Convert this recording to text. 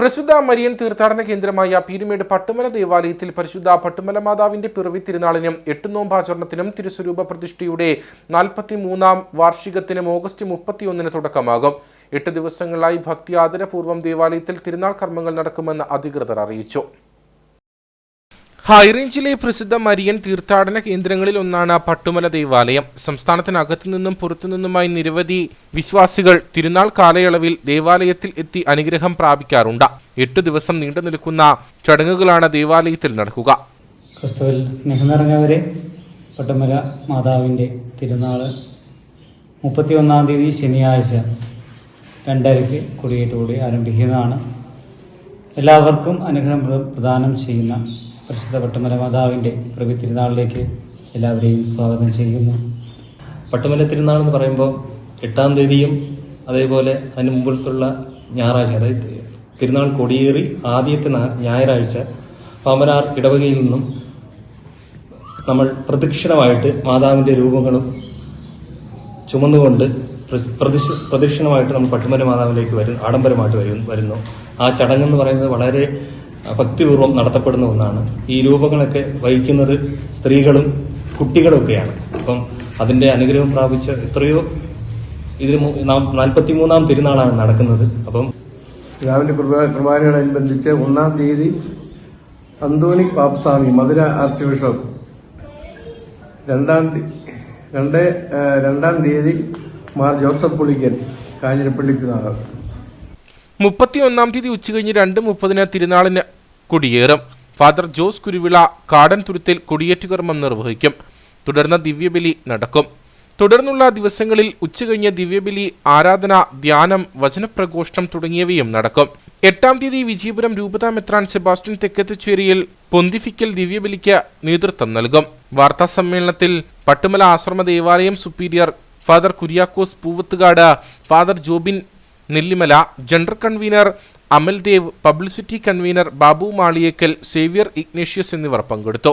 പ്രസിദ്ധ മരിയൻ തീർത്ഥാടന കേന്ദ്രമായ പീരുമേട് പട്ടുമല ദേവാലയത്തിൽ പരിശുദ്ധ പട്ടുമല മാതാവിന്റെ പിറവി തിരുനാളിനും എട്ട് നോമ്പാചരണത്തിനും തിരുസ്വരൂപ പ്രതിഷ്ഠയുടെ നാൽപ്പത്തി മൂന്നാം വാർഷികത്തിനും ഓഗസ്റ്റ് മുപ്പത്തിയൊന്നിന് തുടക്കമാകും. എട്ട് ദിവസങ്ങളായി ഭക്തി ആദരപൂർവം ദേവാലയത്തിൽ തിരുനാൾ കർമ്മങ്ങൾ നടക്കുമെന്ന് അധികൃതർ അറിയിച്ചു. ഹൈറേഞ്ചിലെ പ്രസിദ്ധ മരിയൻ തീർത്ഥാടന കേന്ദ്രങ്ങളിൽ ഒന്നാണ് പട്ടുമല ദേവാലയം. സംസ്ഥാനത്തിനകത്തു നിന്നും പുറത്തുനിന്നുമായി നിരവധി വിശ്വാസികൾ തിരുനാൾ കാലയളവിൽ ദേവാലയത്തിൽ എത്തി അനുഗ്രഹം പ്രാപിക്കാറുണ്ട്. എട്ടു ദിവസം നീണ്ടു നിൽക്കുന്ന ചടങ്ങുകളാണ് ദേവാലയത്തിൽ നടക്കുക. ക്രിസ്തുവിൽ സ്നേഹം നിറഞ്ഞവരെ പട്ടുമല മാതാവിന്റെ തിരുനാൾ മുപ്പത്തിയൊന്നാം തീയതി ശനിയാഴ്ച രണ്ടരയ്ക്ക് കൊടിയേറ്റുകൂടി ആരംഭിക്കുന്നതാണ്. എല്ലാവർക്കും അനുഗ്രഹം പ്ര- പ്രദാനം ചെയ്യുന്ന പരിശുദ്ധ പട്ടുമല മാതാവിന്റെ പ്രവി തിരുനാളിലേക്ക് എല്ലാവരെയും സ്വാഗതം ചെയ്യുന്നു. പട്ടുമല തിരുനാൾ എന്ന് പറയുമ്പോൾ എട്ടാം തീയതിയും അതേപോലെ അതിന് മുമ്പത്തുള്ള ഞായറാഴ്ച അതായത് തിരുനാൾ കൊടിയേറി ആദ്യത്തെ ഞായറാഴ്ച പാമനാർ ഇടവകയിൽ നിന്നും നമ്മൾ പ്രദക്ഷിണമായിട്ട് മാതാവിന്റെ രൂപങ്ങളും ചുമന്നുകൊണ്ട് പ്രദക്ഷിണമായിട്ട് നമ്മൾ പട്ടുമല മാതാവിലേക്ക് വരും ആഡംബരമായിട്ട് വരും വരുന്നു. ആ ചടങ്ങെന്ന് പറയുന്നത് വളരെ ഭക്തിപൂർവം നടത്തപ്പെടുന്ന ഒന്നാണ്. ഈ രൂപങ്ങളൊക്കെ വഹിക്കുന്നത് സ്ത്രീകളും കുട്ടികളൊക്കെയാണ് അപ്പം അതിന്റെ അനുഗ്രഹം പ്രാപിച്ച എത്രയോ ഇതിന് നാൽപ്പത്തി മൂന്നാം തിരുനാളാണ് നടക്കുന്നത്. അപ്പം രാവിലെ കുർബാനകളനുബന്ധിച്ച് ഒന്നാം തീയതി അന്തോണി പാപ്സ്വാമി മധുര ആർച്ച് ബിഷപ്പ് രണ്ടാം രണ്ട് രണ്ടാം തീയതി മാർ ജോസഫ് പുളിക്കൻ കാഞ്ഞിരപ്പള്ളി പിതാവ്. മുപ്പത്തിയൊന്നാം തീയതി ഉച്ചകഴിഞ്ഞ് രണ്ട് മുപ്പതിന് തിരുനാളിന് കൊടിയേറും. ഫാദർ ജോസ് കുരുവിള കാടൻ തുരുത്തിൽ കൊടിയേറ്റുകർമ്മം നിർവഹിക്കും. തുടർന്ന് ദിവ്യബലി നടക്കും. തുടർന്നുള്ള ദിവസങ്ങളിൽ ഉച്ചകഴിഞ്ഞ് ദിവ്യബലി ആരാധന ധ്യാനം വചനപ്രഘോഷണം തുടങ്ങിയവയും നടക്കും. എട്ടാം തീയതി വിജയപുരം രൂപതാ മെത്രാൻ സെബാസ്റ്റ്യൻ തെക്കത്തുചേരിയിൽ പൊന്തിഫിക്കൽ ദിവ്യബലിക്ക് നേതൃത്വം നൽകും. വാർത്താ സമ്മേളനത്തിൽ പട്ടുമല ആശ്രമ ദേവാലയം superior father Kuriakose Poovathukad father Jobin Nellimala general convener Amaldev publicity convener Babu Maliyekkal Xavier Ignatius എന്നിവർ പങ്കെടുത്തു.